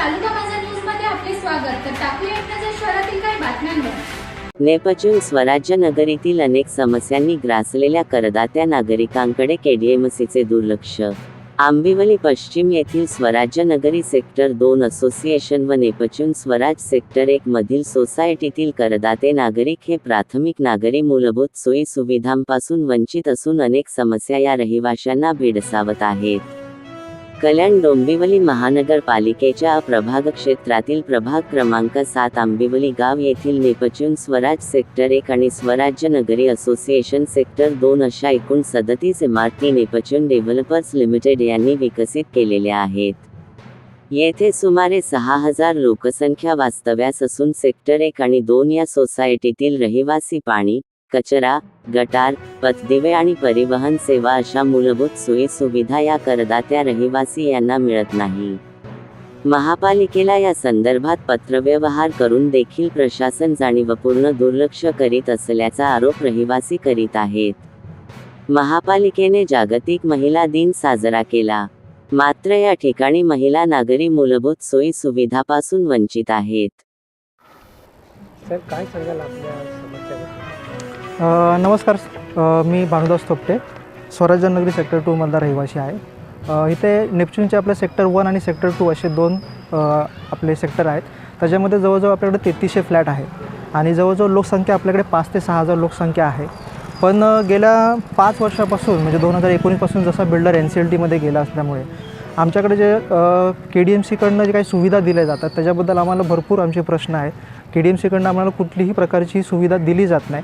तालुका माझा न्यूजमध्ये आपले स्वागत. तर टाकूया एक नजर शहरातील काही बातम्यांवर. नेपच्यून स्वराज्य नगरीतील अनेक समस्यांनी ग्रासलेल्या करदात्या नागरिकांकडे केडीएमसीचे दुर्लक्ष. आंबिवली पश्चिम येथील स्वराज्य नगरी सेक्टर दोन असोसिएशन व नेपच्यून स्वराज सेक्टर एक मधील सोसायटीतील करदाते नागरिक हे प्राथमिक नागरी मूलभूत सोयी सुविधांपासून वंचित असून अनेक समस्या या रहिवाशांना भेडसावत आहेत. कल्याण डोंबिवली महानगरपालिकेच्या प्रभाग क्षेत्रातील प्रभाग क्रमांक सात आंबिवली गाव येथील नेपच्यून स्वराज सेक्टर एक आणि स्वराज्य नगरी असोसिएशन सेक्टर दोन अशा एकूण सदतीस इमारती नेपच्यून डेव्हलपर्स लिमिटेड यांनी विकसित केलेल्या आहेत. येथे सुमारे सहा हजार लोकसंख्या वास्तव्यास असून सेक्टर एक आणि दोन या सोसायटीतील रहिवासी पाणी कचरा गटार पथदिवे आणि परिवहन सेवा अशा मूलभूत सोयी सुविधा या करदात्या रहिवासी यांना मिळत नाही. महापालिकेला या संदर्भात पत्रव्यवहार करून देखील प्रशासन जाणीवपूर्ण दुर्लक्ष करीत असल्याचा आरोप रहिवासी करीत आहेत. महापालिकेने जागतिक महिला दिन साजरा केला. मात्र या ठिकाणी महिला नागरी मूलभूत सोयी सुविधापासून वंचित आहेत. सर काय सांगाल आपल्या नमस्कार मी भानुदास थोपटे स्वराज्य नगरी सेक्टर टूमधला रहिवासी आहे. इथे नेपच्यूनचे आपले सेक्टर वन आणि सेक्टर टू असे दोन आपले सेक्टर आहेत. त्याच्यामध्ये जवळजवळ आपल्याकडे तेहतीसशे फ्लॅट आहेत आणि जवळजवळ लोकसंख्या आपल्याकडे पाच ते सहा हजार लोकसंख्या आहे. पण गेल्या पाच वर्षापासून म्हणजे दोन हजार एकोणीसपासून जसा बिल्डर एन सी एल टीमध्ये गेला असल्यामुळे आमच्याकडे जे के डी एम सीकडनं जे काही सुविधा दिल्या जातात त्याच्याबद्दल आम्हाला भरपूर आमचे प्रश्न आहेत. के डी एम सीकडनं आम्हाला कुठलीही प्रकारची सुविधा दिली जात नाही.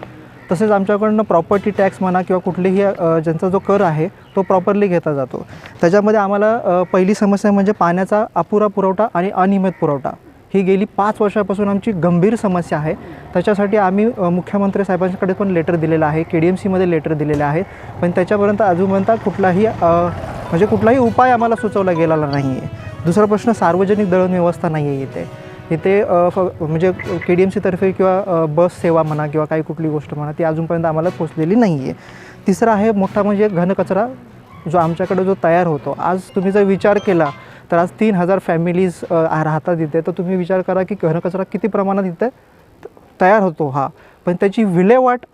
तसेच आमच्याकडनं प्रॉपर्टी टॅक्स म्हणा किंवा कुठलीही ज्यांचा जो कर आहे तो प्रॉपरली घेता जातो. त्याच्यामध्ये आम्हाला पहिली समस्या म्हणजे पाण्याचा अपुरा पुरवठा आणि अनियमित पुरवठा. ही गेली पाच वर्षापासून आमची गंभीर समस्या आहे. त्याच्यासाठी आम्ही मुख्यमंत्री साहेबांकडे पण लेटर दिलेलं आहे के डी एम सीमध्ये लेटर दिलेले आहे. पण त्याच्यापर्यंत अजूनपर्यंत कुठलाही म्हणजे कुठलाही उपाय आम्हाला सुचवला गेलेला नाही आहे दुसरा प्रश्न सार्वजनिक दळण व्यवस्था नाही आहे इथे. इथे फ म्हणजे के डी एम सीतर्फे किंवा बस सेवा म्हणा किंवा काही कुठली गोष्ट म्हणा ती अजूनपर्यंत आम्हाला पोचलेली नाही आहे तिसरा आहे मोठा म्हणजे घनकचरा जो आमच्याकडे जो तयार होतो. आज तुम्ही जर विचार केला तर आज तीन हजार फॅमिलीज राहतात इथे. तर तुम्ही विचार करा की घनकचरा किती प्रमाणात इथे तयार होतो हा. पण त्याची विल्हेवाट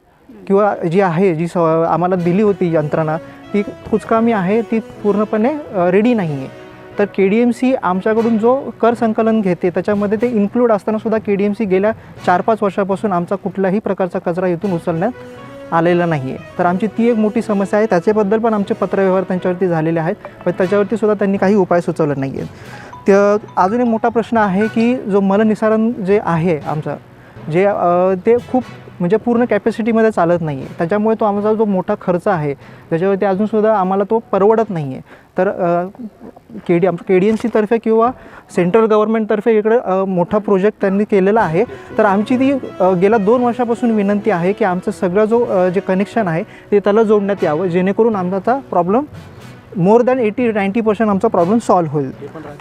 किंवा जी आहे जी स आम्हाला दिली होती यंत्रणा ती कुचकामी आहे ती पूर्णपणे रेडी नाही आहे तर के डी एम सी आमच्याकडून जो कर संकलन घेते त्याच्यामध्ये ते इन्क्लूड असतानासुद्धा के डी एम सी गेल्या चार पाच वर्षापासून आमचा कुठल्याही प्रकारचा कचरा इथून उचलण्यात आलेला नाही आहे तर आमची ती एक मोठी समस्या आहे. त्याच्याबद्दल पण आमचे पत्रव्यवहार त्यांच्यावरती झालेले आहेत पण त्याच्यावरती सुद्धा त्यांनी काही उपाय सुचवले नाही आहेत तर अजून एक मोठा प्रश्न आहे की जो मलनिसारण जे आहे आमचं जे ते खूप म्हणजे पूर्ण कॅपॅसिटीमध्ये चालत नाही आहे त्याच्यामुळे तो आमचा जो मोठा खर्च आहे त्याच्यावरती अजूनसुद्धा आम्हाला तो परवडत नाही आहे तर K D K D M सीतर्फे किंवा सेंट्रल गव्हर्नमेंटतर्फे इकडे मोठा प्रोजेक्ट त्यांनी केलेला आहे. तर आमची ती गेल्या दोन वर्षापासून विनंती आहे की आमचं सगळं जो जे कनेक्शन आहे ते त्याला जोडण्यात यावं जेणेकरून आमचा problem more than eighty ninety percent आमचा प्रॉब्लेम सॉल्व्ह होईल.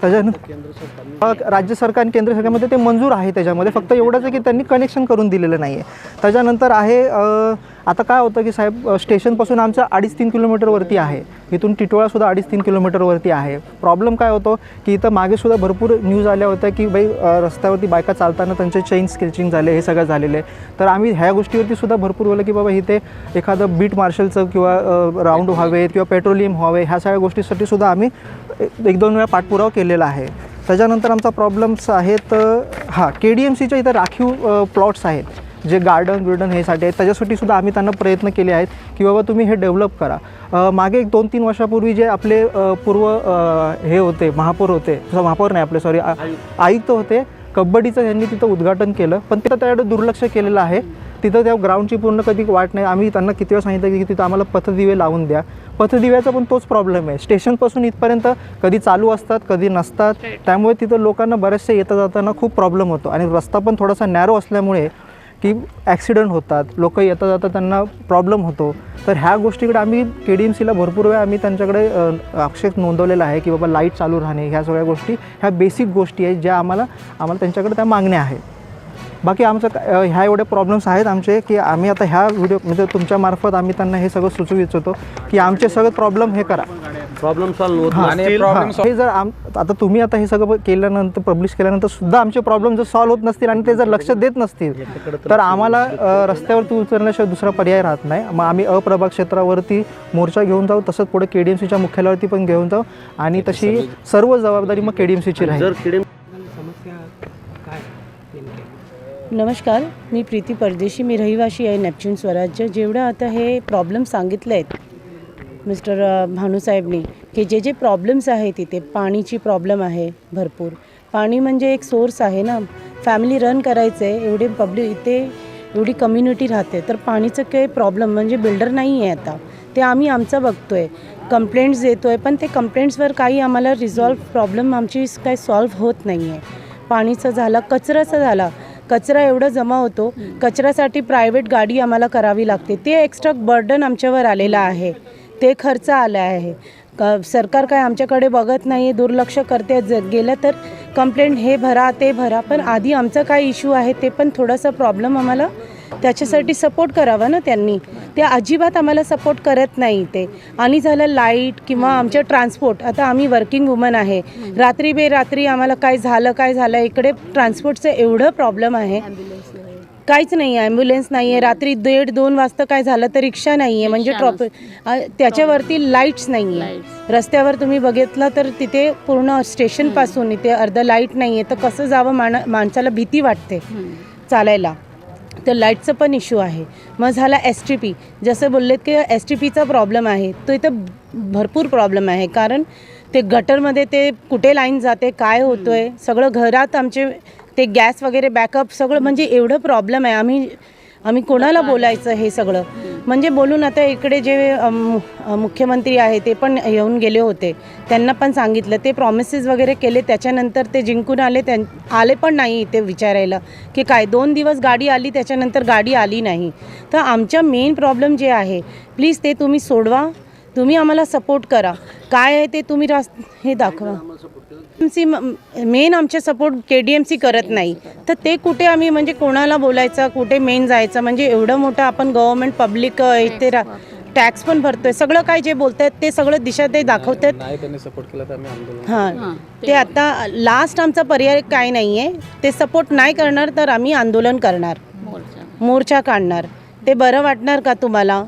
त्याच्यानंतर राज्य सरकार आणि केंद्र सरकारमध्ये ते मंजूर आहे त्याच्यामध्ये. फक्त एवढंच आहे की त्यांनी कनेक्शन करून दिलेलं नाही आहे त्याच्यानंतर आहे आता काय होतं की साहेब स्टेशनपासून आमचं अडीच तीन किलोमीटरवरती आहे. इथून टिटोळासुद्धा अडीच तीन किलोमीटरवरती आहे. प्रॉब्लेम काय होतो की इथं मागेसुद्धा भरपूर न्यूज आल्या होत्या की बाई रस्त्यावरती बायका चालताना त्यांचे चेन स्केचिंग झाले हे सगळं झालेलं आहे. तर आम्ही ह्या गोष्टीवरती सुद्धा भरपूर बोललं की बाबा इथे एखादं बीट मार्शलचं किंवा राऊंड व्हावेत किंवा पेट्रोलियम व्हावे ह्या सगळ्या गोष्टीसाठी सुद्धा आम्ही एक दोन वेळा पाठपुरावा केलेला आहे. त्याच्यानंतर आमचा प्रॉब्लेम्स आहेत हां के डी एम सीच्या इथं राखीव प्लॉट्स आहेत जे गार्डन बिर्डन हे साठी आहेत. त्याच्यासाठी सुद्धा आम्ही त्यांना प्रयत्न केले आहेत की बाबा तुम्ही हे डेव्हलप करा. मागे एक दोन तीन वर्षापूर्वी जे आपले पूर्व हे होते महापौर होते महापौर नाही आपले सॉरी आयुक्त होते कबड्डीचं त्यांनी तिथं उद्घाटन केलं. पण तिथं त्याकडे दुर्लक्ष केलेलं आहे. तिथं त्या ग्राउंडची पूर्ण कधी वाट नाही. आम्ही त्यांना किती वेळा सांगितलं की तिथं आम्हाला पथदिवे लावून द्या. पथदिव्याचा पण तोच प्रॉब्लेम आहे. स्टेशनपासून इथपर्यंत कधी चालू असतात कधी नसतात. त्यामुळे तिथं लोकांना बरेचसे येता जाताना खूप प्रॉब्लेम होतो. आणि रस्ता पण थोडासा नॅरो असल्यामुळे की ॲक्सिडंट होतात. लोक येता जाता त्यांना प्रॉब्लेम होतो. तर ह्या गोष्टीकडे आम्ही के डी एम सीला भरपूर वेळा आम्ही त्यांच्याकडे आक्षेप नोंदवलेला आहे की बाबा लाइट चालू राहणे ह्या सगळ्या गोष्टी ह्या बेसिक गोष्टी आहेत ज्या आम्हाला आम्हाला त्यांच्याकडे त्या मागण्या आहेत. बाकी आमचं ह्या एवढे प्रॉब्लेम्स आहेत आमचे की आम्ही आता ह्या व्हिडिओ म्हणजे तुमच्यामार्फत आम्ही त्यांना हे सगळं सुचवू इच्छितो की आमचे सगळे प्रॉब्लेम हे करा. प्रॉब्लेम सॉल्व्ह होत हां. नसतील. हां, हे जर आम आता तुम्ही आता हे सगळं केल्यानंतर पब्लिश केल्यानंतर सुद्धा आमचे प्रॉब्लेम जर सॉल्व्ह होत नसतील आणि ते जर लक्ष देत नसतील तर आम्हाला अ, रस्त्यावरती उतरण्याशिवाय दुसरा पर्याय राहत नाही. मग आम्ही अप्रभाग क्षेत्रावरती मोर्चा घेऊन जाऊ तसंच पुढे के डी एम सीच्या मुख्यालयावरती पण घेऊन जाऊ आणि तशी सर्व जबाबदारी मग के डी एम सीची राहील. जर किडे समस्या काय? नेमक्या नमस्कार मी प्रीती परदेशी मी रहिवाशी आहे नेपच्यून स्वराज्य. जेवढं आता हे प्रॉब्लेम सांगितले आहेत मिस्टर भानूसाहेबनी की जे जे प्रॉब्लेम्स आहे तिथे पाणीची प्रॉब्लेम आहे भरपूर. पाणी म्हणजे एक सोर्स आहे ना. फॅमिली रन करायचं आहे एवढे पब्लिक इथे एवढी कम्युनिटी राहते तर पाणीचं काही प्रॉब्लेम म्हणजे बिल्डर नाही आहे आता. ते आम्ही आमचं बघतो आहे कंप्लेंट्स देतो आहे पण ते कंप्लेंट्सवर काही आम्हाला रिझॉल्व प्रॉब्लेम आमची काही सॉल्व्ह होत नाही आहे पाणीचं झालं कचऱ्याचं झाला. कचरा एवढा जमा होतो. कचऱ्यासाठी प्रायव्हेट गाडी आम्हाला करावी लागते. ते एक्स्ट्रा बर्डन आमच्यावर आलेलं आहे. ते खर्च आला आहे. क सरकार काय आमच्याकडे बघत नाही आहे दुर्लक्ष करते ज गेलं तर कंप्लेंट हे भरा ते भरा. पण आधी आमचा काय इश्यू आहे ते पण थोडासा प्रॉब्लेम आम्हाला त्याच्यासाठी सपोर्ट करावा ना त्यांनी. ते अजिबात आम्हाला सपोर्ट करत नाही ते. आणि झालं लाइट किंवा आमचं ट्रान्सपोर्ट आता आम्ही वर्किंग वुमन आहे. रात्री बेरात्री आम्हाला काय झालं काय झालं इकडे ट्रान्सपोर्टचं एवढं प्रॉब्लेम आहे. काहीच नाही आहे ॲम्ब्युलन्स नाही आहे. रात्री दीड दोन वाजता काय झालं तर रिक्षा नाही आहे. म्हणजे ट्रॉप त्याच्यावरती लाईट्स नाही आहे. रस्त्यावर तुम्ही बघितलं तर तिथे पूर्ण स्टेशनपासून इथे अर्ध लाइट नाही आहे. तर कसं जावं मान माणसाला भीती वाटते चालायला? तर लाईटचं पण इश्यू आहे. मग झाला एस टी पी जसं बोललेत की एस टी पीचा प्रॉब्लेम आहे. तो इथं भरपूर प्रॉब्लेम आहे. कारण ते गटरमध्ये ते कुठे लाईन जाते काय होतं आहे सगळं घरात आमचे ते गॅस वगैरे बॅकअप सगळं म्हणजे एवढं प्रॉब्लेम आहे. आम्ही आम्ही कोणाला बोलायचं हे सगळं? म्हणजे बोलून आता इकडे जे मुख्यमंत्री आहे ते पण येऊन गेले होते. त्यांना पण सांगितलं. ते प्रॉमिसेस वगैरे केले त्याच्यानंतर ते जिंकून आले त्यां आले पण नाही इथे विचारायला. की काय दोन दिवस गाडी आली त्याच्यानंतर गाडी आली नाही. तर आमच्या मेन प्रॉब्लेम जे आहे प्लीज ते तुम्ही सोडवा. तुम्ही आम्हाला सपोर्ट करा. काय आहे ते तुम्ही रास हे दाखवा. सी मेन आमचे support K D M C करत नाही. तर ते कुठे आम्ही म्हणजे कोणाला बोलायचं कुठे मेन जायचं म्हणजे एवढं मोठं आपण गव्हर्मेंट पब्लिक इथे रा टॅक्स पण भरतोय. सगळं काय जे बोलतात ते सगळं दिशा ते दाखवतात. नाही त्यांनी सपोर्ट केला तर आम्ही आंदोलन हां. ते आता लास्ट आमचा पर्याय काय नाही आहे ते सपोर्ट नाही करणार तर आम्ही आंदोलन करणार. मोर्चा काढणार. ते बरं वाटणार का तुम्हाला?